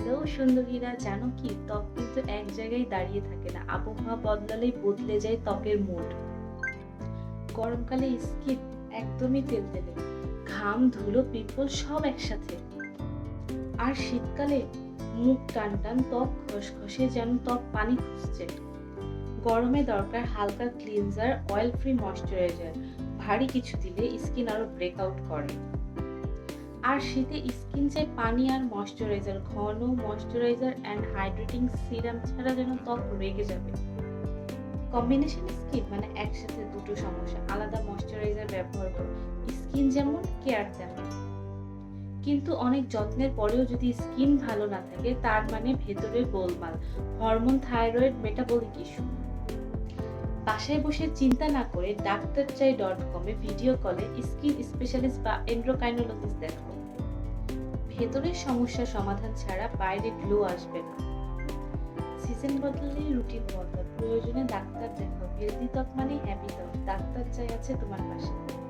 Hello সুন্দরীরা, জানো কি? ত্বক কিন্তু এক জায়গায় দাঁড়িয়ে থাকে না। আবহাওয়া বদলালেই বদলে যায় ত্বকের মুড। গরমকালে স্কিন একদমই তেলতেলে ঘাম, ধুলো পিপল সব একসাথে। আর শীতকালে মুখ টান টান, ত্বক খসখসে যেন ত্বক পানি খুঁজছে। গরমে দরকার হালকা ক্লিনজার অয়েল ফ্রি ময়শ্চারাইজার ভারী কিছু দিলে স্কিন আরও ব্রেকআউট করে। আর শীতে স্কিন চাই পানি আর ময়শ্চারাইজার, ঘন ময়শ্চারাইজার অ্যান্ড হাইড্রেটিং সিরাম ছাড়া যেন ত্বক রেগে যাবে। কম্বিনেশন স্কিন মানে একসাথে দুটো সমস্যা, আলাদা ময়শ্চারাইজার ব্যবহার করো। স্কিন যেমন কেয়ার তেমন। কিন্তু অনেক যত্নের পরেও যদি স্কিন ভালো না থাকে, তার মানে ভেতরে গোলমাল হরমোন থাইরয়েড মেটাবলিক ইস্যু বাসায় বসে চিন্তা না করে ডাক্তার চাই ডট কমে ভিডিও কলে স্কিন স্পেশালিস্ট বা এন্ড্রোকাইনোলজিস্ট দেখো ভেতরের সমস্যার সমাধান ছাড়া বাইরে গ্লো আসবে না। সিজন বদলে রুটিন বদল প্রয়োজনে ডাক্তার দেখো হেলদি ত্বক মানে হ্যাপি ত্বক। ডাক্তার চাই আছে তোমার পাশে।